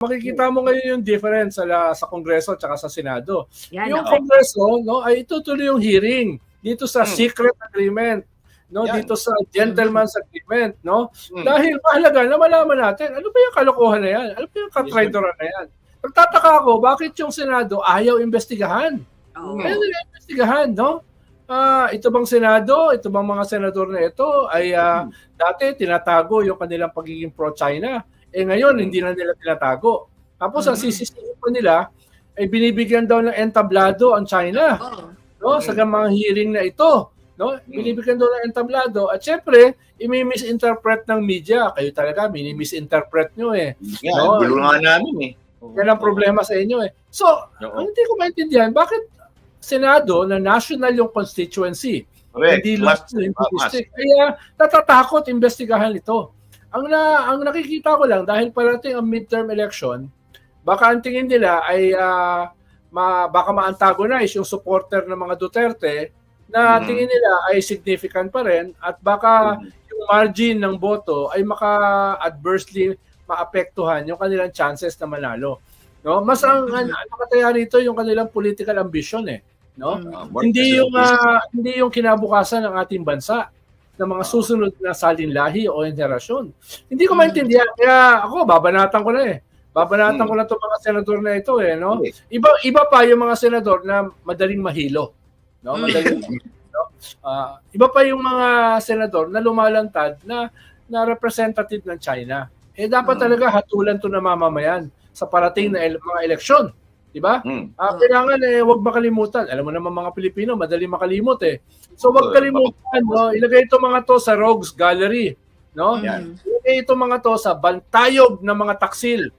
makikita mo ngayon yung difference sa, la- sa Kongreso at saka sa Senado. Yan, yung oo. Kongreso, no, ay itutuloy yung hearing dito sa Hmm. secret agreement, no, Yan. dito sa gentleman's agreement, no? Hmm. Dahil mahalaga na malaman natin, ano ba yung kalokohan na yan? Ano ba yung katraidoran na yan? Nagtataka ako, bakit yung Senado ayaw investigahan? Oo. Ayaw nila investigahan, no? Ah, ito bang Senado, ito bang mga senador na ito ay ah, dati tinatago yung kanilang pagiging pro-China. Eh ngayon, hindi na nila tinatago. Tapos ang Mhm. sisisihin pa nila ay binibigyan daw ng entablado ang China Oo. no sa mga hearing na ito no binibigyan daw ng entablado at syempre imi-misinterpret ng media kayo talaga mini-misinterpret nyo eh Yan, No, gulo nga namin eh. yan ang problema sa inyo eh so Oo. ang hindi ko maintindihan bakit Senado na national yung constituency Correct. hindi local, hindi district kaya natatakot investigahan ito ang na ang nakikita ko lang dahil parating ang midterm election baka ang tingin nila ay ah, ma, baka ma-antagonize yung supporter ng mga Duterte na Mhm. tingin nila ay significant pa rin at baka Mhm. yung margin ng boto ay maka-adversely maapektuhan yung kanilang chances na manalo. No? Mas ang Mhm. nakataya rito yung kanilang political ambition eh, no? Mm. Ah, hindi yung ah, hindi yung kinabukasan ng ating bansa ng mga susunod na salinlahi o henerasyon. Hindi ko Mm. maintindihan. Kaya ako, babanatan ko na eh. Babanatan Mm. ko na itong mga senador na ito eh. No? Iba, iba pa yung mga senador na madaling mahilo. No? Mm. Madaling no? Ah, iba pa yung mga senador na lumalantad na na representative ng China. Eh dapat Mm. talaga hatulan to na mamamayan sa parating na el- mga eleksyon. Di ba? Hmm. Ah, Oh. kailangan eh wag makalimutan. Alam mo naman mga Pilipino, madali makalimot eh. So wag Oo, kalimutan, no? Ilagay itong mga to sa Rogues Gallery, no? Mm. Ilagay itong mga to sa bantayog ng mga taksil